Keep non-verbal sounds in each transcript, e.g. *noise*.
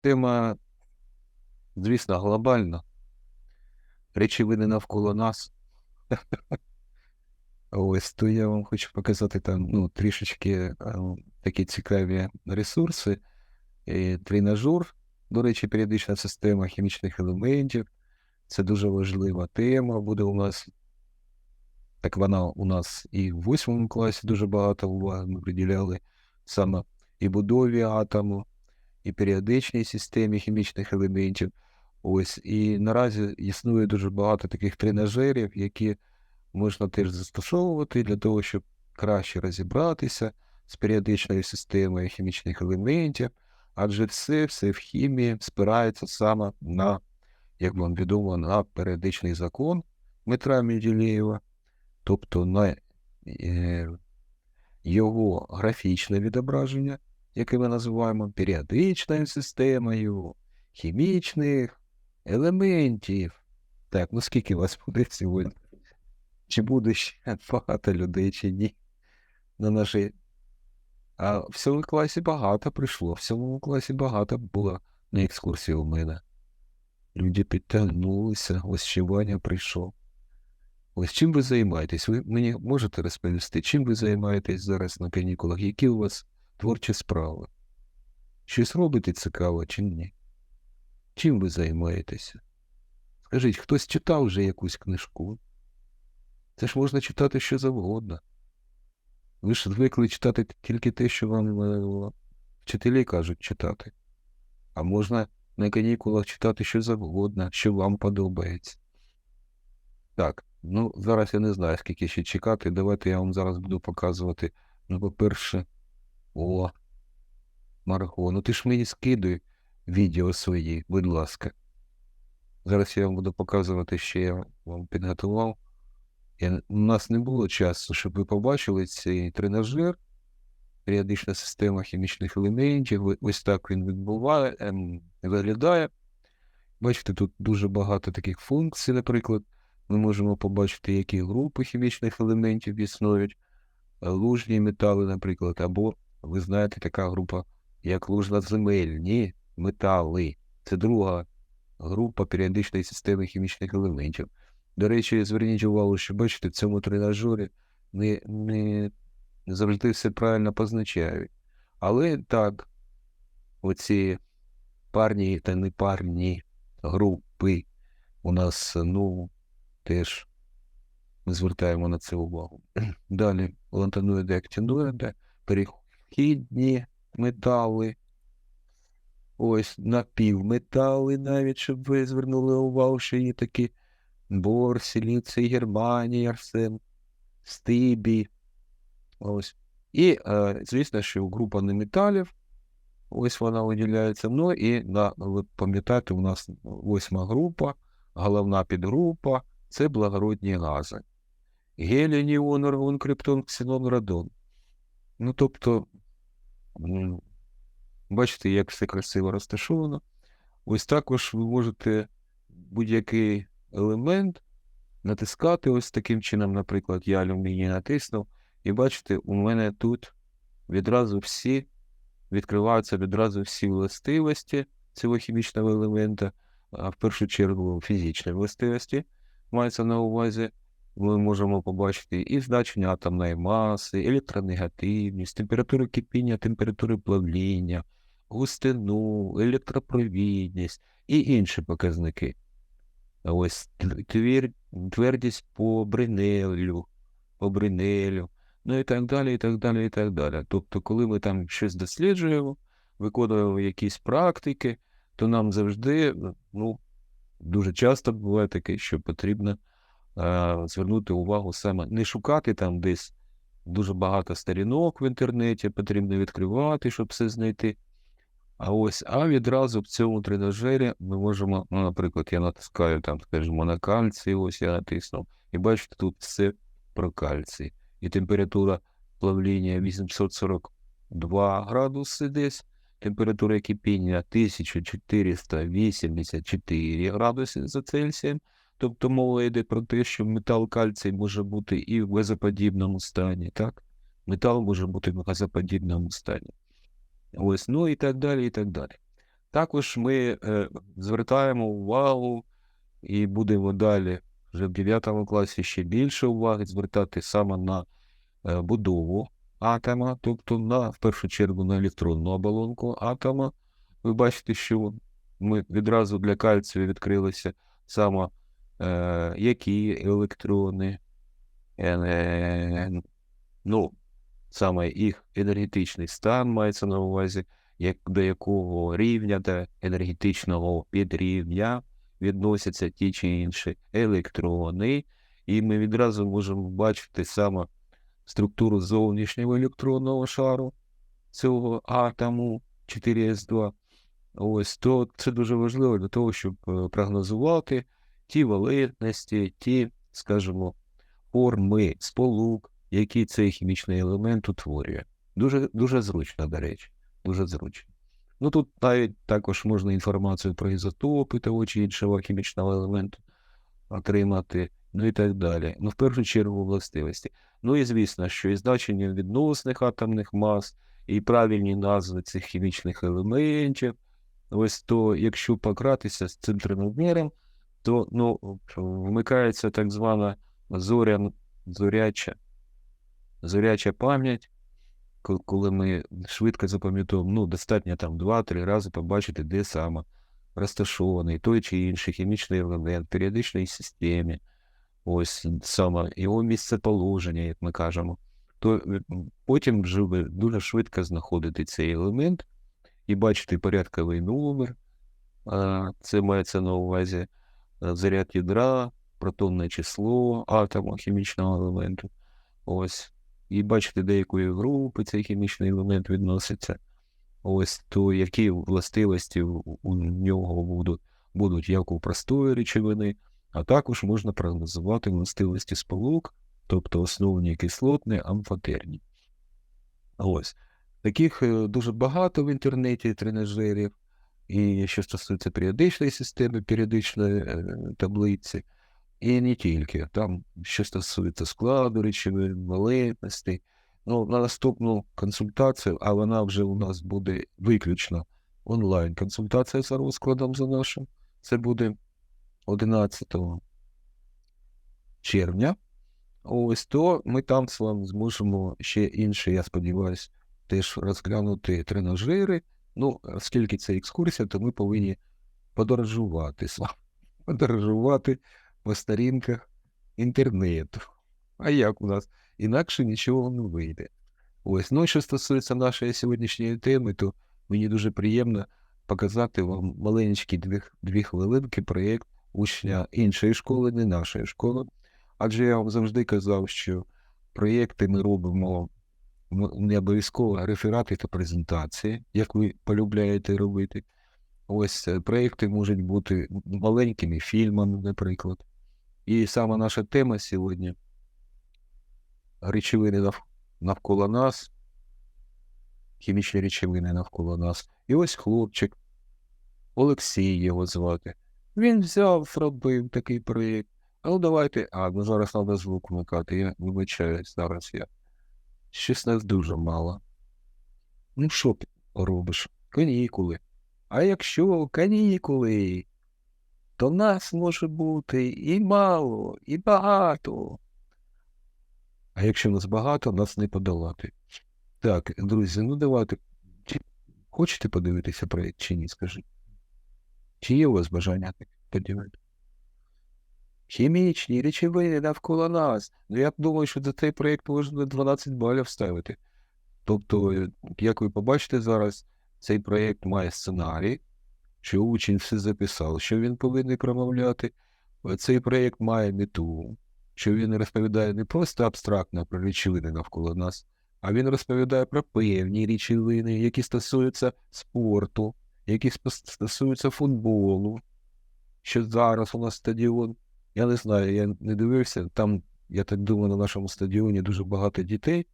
Тема, звісно, глобальна. Речовини навколо нас. Ось, то я вам хочу показати там ну, трішечки е, такі цікаві ресурси. І тренажер, до речі, періодична система хімічних елементів. Це дуже важлива тема. Буде у нас, так вона у нас і в восьмому класі дуже багато уваги ми приділяли саме і будові атому, і періодичній системі хімічних елементів. Ось, і наразі існує дуже багато таких тренажерів, які можна теж застосовувати для того, щоб краще розібратися з періодичною системою хімічних елементів, адже все, все в хімії спирається саме на, як вам відомо, на періодичний закон Дмитра Менделєєва, тобто на е, його графічне відображення, яке ми називаємо періодичною системою хімічних елементів. Так, ну скільки вас буде сьогодні? Чи буде ще *laughs* багато людей, чи ні? На нашій. А в сьомому класі багато прийшло. В сьомому класі багато було на екскурсії у мене. Люди підтягнулися, ось ще Ваня прийшов. Ось чим ви займаєтесь? Ви мені можете розповісти, чим ви займаєтесь зараз на канікулах? Які у вас творчі справи? Щось робите цікаво чи ні? Чим ви займаєтеся? Скажіть, хтось читав вже якусь книжку? Це ж можна читати що завгодно. Ви ж звикли читати тільки те, що вам е, вчителі кажуть читати. А можна на канікулах читати що завгодно, що вам подобається. Так, ну зараз я не знаю, скільки ще чекати. Давайте я вам зараз буду показувати. Ну, по-перше, о, Марго, ну ти ж мені скидуй відео свої, будь ласка. Зараз я вам буду показувати, що я вам підготував. Я, у нас не було часу, щоб ви побачили цей тренажер, періодична система хімічних елементів. Ось так він відбуває, ем, виглядає. Бачите, тут дуже багато таких функцій, наприклад. Ми можемо побачити, які групи хімічних елементів існують, лужні метали, наприклад, або, ви знаєте, така група, як лужноземельні метали. Це друга група періодичної системи хімічних елементів. До речі, зверніть увагу, що бачите, в цьому тренажері не, не завжди все правильно позначають. Але так, оці парні та непарні групи у нас, ну, теж ми звертаємо на це увагу. *clears throat* Далі лантаноїди, актиноїди, перехідні метали. Ось напівметали навіть, щоб ви звернули увагу, що є такі бор, силіцій, германія, арсен, стибі. Ось. І, е, звісно, що група неметалів, ось вона виділяється. Ну і на, ви пам'ятаєте, у нас восьма група, головна підгрупа це благородні гази. Гелій, ніон, аргон, криптон, ксенон, радон. Ну, тобто, бачите, як все красиво розташовано. Ось також ви можете будь-який елемент натискати ось таким чином, наприклад, я алюміній натиснув, і бачите, у мене тут відразу всі відкриваються відразу всі властивості цього хімічного елемента, а в першу чергу фізичні властивості мається на увазі. Ми можемо побачити і значення атомної маси, електронегативність, температуру кипіння, температури плавління, густину, електропровідність і інші показники. Ось твір, твердість по бринелю, по бринелю, ну і так далі, і так далі, і так далі. Тобто, коли ми там щось досліджуємо, виконуємо якісь практики, то нам завжди, ну, дуже часто буває таке, що потрібно звернути увагу саме не шукати там десь дуже багато сторінок в інтернеті, потрібно відкривати, щоб все знайти. А ось, а відразу в цьому тренажері ми можемо, ну, наприклад, я натискаю там, скажімо, на кальцій, ось я натиснув, і бачите, тут все про кальцій. І температура плавління 842 градуси десь, температура кипіння 1484 градуси за Цельсієм. Тобто мова йде про те, що метал кальцій може бути і в газоподібному стані, так? Метал може бути в газоподібному стані. Ось, ну і так далі, і так далі. Також ми е, звертаємо увагу і будемо далі вже в 9 класі ще більше уваги звертати саме на е, будову атома, тобто на, в першу чергу на електронну оболонку атома. Ви бачите, що ми відразу для кальцію відкрилися саме е, які електрони, е, ну, саме їх енергетичний стан мається на увазі, як, до якого рівня та енергетичного підрівня відносяться ті чи інші електрони, і ми відразу можемо бачити саме структуру зовнішнього електронного шару цього атому 4С2. Ось то це дуже важливо для того, щоб е, прогнозувати ті валентності, ті, скажімо, форми сполук, які цей хімічний елемент утворює. Дуже, дуже зручно, до речі, дуже зручно. Ну тут навіть також можна інформацію про ізотопи того чи іншого хімічного елементу отримати, ну і так далі. Ну, в першу чергу, властивості. Ну і звісно, що і значення відносних атомних мас, і правильні назви цих хімічних елементів. Ось то, якщо погратися з цим треноміром, то ну, вмикається так звана зорян, зоряча, зоряча пам'ять, коли ми швидко запам'ятовуємо, ну, достатньо там 2-3 рази побачити, де саме розташований той чи інший хімічний елемент в періодичній системі, ось саме його місцеположення, як ми кажемо, то е, потім вже дуже швидко знаходите цей елемент і бачите порядковий номер. Це мається на увазі заряд ядра, протонне число атома хімічного елементу. Ось. І бачите, до якої групи цей хімічний елемент відноситься. Ось то які властивості у у нього будуть, будуть як у простої речовини, а також можна прогнозувати властивості сполук, тобто основні кислотні, амфотерні. Ось. Таких е, дуже багато в інтернеті тренажерів. І що стосується періодичної системи, періодичної е, таблиці, і не тільки. Там, що стосується складу речовин, валентності. Ну, на наступну консультацію, а вона вже у нас буде виключно онлайн-консультація за розкладом за нашим. Це буде 11 червня. Ось то ми там з вами зможемо ще інші, я сподіваюся, теж розглянути тренажери. Ну, оскільки це екскурсія, то ми повинні подорожувати вами. *laughs* Подорожувати по сторінках інтернету. А як у нас? Інакше нічого не вийде. Ось, ну що стосується нашої сьогоднішньої теми, то мені дуже приємно показати вам маленькі дві, дві хвилинки проєкт учня іншої школи, не нашої школи. Адже я вам завжди казав, що проєкти ми робимо не обов'язково реферати та презентації, як ви полюбляєте робити. Ось е, проєкти можуть бути маленькими фільмами, наприклад. І саме наша тема сьогодні речовини навколо нас, хімічні речовини навколо нас. І ось хлопчик, Олексій його звати. Він взяв, зробив такий проєкт. Ну давайте. А, ну зараз треба звук вмикати. Я вибачаюсь, зараз я. Щось нас дуже мало. Ну, що ти робиш? Канікули. А якщо канікули, то нас може бути і мало, і багато. А якщо нас багато, нас не подолати. Так, друзі, ну давайте. Чи хочете подивитися проєкт чи ні, скажіть? Чи є у вас бажання подивитися? Хімічні речовини навколо нас. Ну я думаю, що за цей проєкт можна 12 балів ставити. Тобто, як ви побачите зараз, цей проєкт має сценарій, що учень все записав, що він повинен промовляти. Цей проєкт має мету, що він розповідає не просто абстрактно про речовини навколо нас, а він розповідає про певні речовини, які стосуються спорту, які стосуються футболу. Що зараз у нас стадіон. Я не знаю, я не дивився. Там, я так думаю, на нашому стадіоні дуже багато дітей,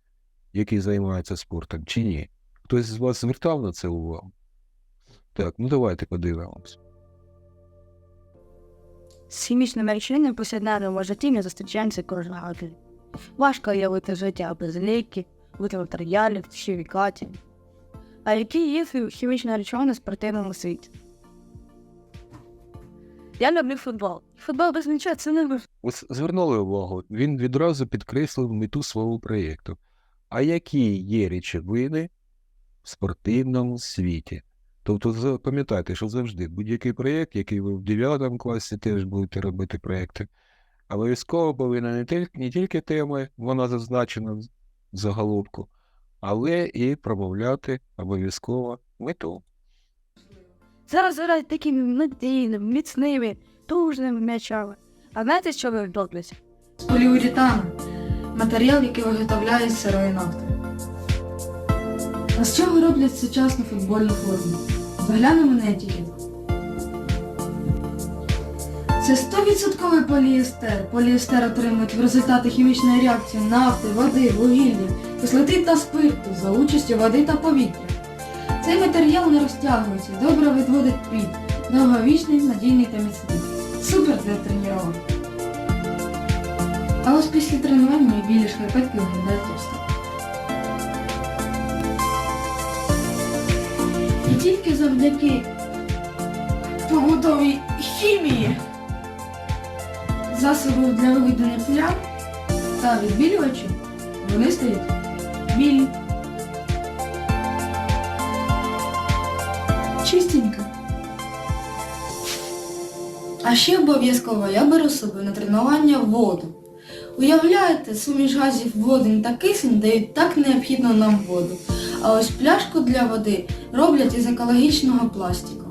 які займаються спортом, чи ні? Хтось з вас звертав на це увагу? Так, ну давайте подивимось. З хімічними речовинами в повсякденному житті не зустрічаємося кожного дня. Важко уявити життя без ліків, матеріалів, хімікатів. А які є хі- хімічні речовини в спортивному світі? Я люблю футбол. Футбол без м'яча це не Ось звернули увагу, він відразу підкреслив мету свого проєкту. А які є речовини в спортивному світі? Тобто пам'ятайте, що завжди будь-який проєкт, який ви в 9 класі теж будете робити проєкти, обов'язково повинна не тільки, не тільки теми, вона зазначена в заголовку, але і промовляти обов'язково мету. Зараз грають такими надійними, міцними, тужними м'ячами. А знаєте, що ви вдоблюся? з поліуретану – матеріал, який виготовляє з сирої нафти. А з чого роблять сучасну футбольну форму? Заглянемо на етикетку. Це 100% поліестер. Поліестер отримують в результаті хімічної реакції нафти, води, вугілля, кислоти та спирту за участю води та повітря. Цей матеріал не розтягується, добре відводить під, довговічний, надійний та міцний. Супер для тренувань. А ось після тренувань мої білі шкарпетки виглядають товсто. І тільки завдяки побутовій хімії засобів для виведення плям та відбілювачів вони стають білі. Чистенько. А ще обов'язково я беру з собою на тренування воду. Уявляєте, суміш газів водень та кисень дають так необхідну нам воду. А ось пляшку для води роблять із екологічного пластику.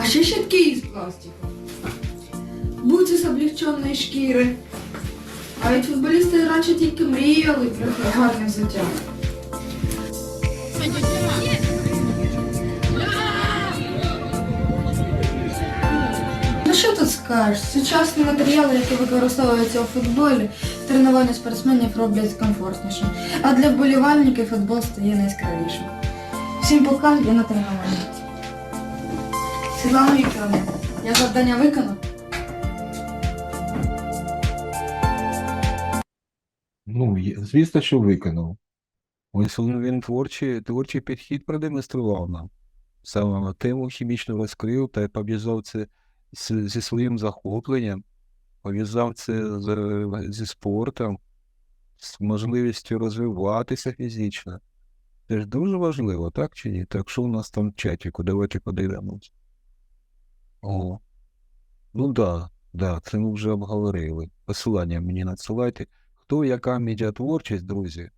А ще щитки із пластику. Буці з облегченої шкіри. А від футболісти раніше тільки мріяли про гарне взуття. Що тут скажеш? Сучасні матеріали, які використовуються у футболі, тренування спортсменів роблять комфортніше. А для вболівальників футбол стає найяскравішим. Всім пока, я на тренуванні. Світлана Вікторовна, я завдання виконав. Ну, є- звісно, що виконав. Ось він, він творчий, творчий підхід продемонстрував нам. Саме на тему хімічно розкрив та пов'язав це зі своїм захопленням, пов'язав це з, зі спортом, з можливістю розвиватися фізично. Це ж дуже важливо, так чи ні? Так що у нас там в чаті, давайте подивимось. О. Ну да, да, це ми вже обговорили. Посилання мені надсилайте. Хто яка медіатворчість, друзі,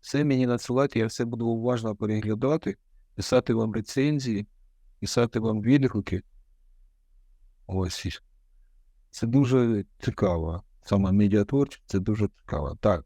все мені надсилайте, я все буду уважно переглядати, писати вам рецензії, писати вам відгуки. Ось. Це дуже цікаво. Саме медіатворчість це дуже цікаво. Так.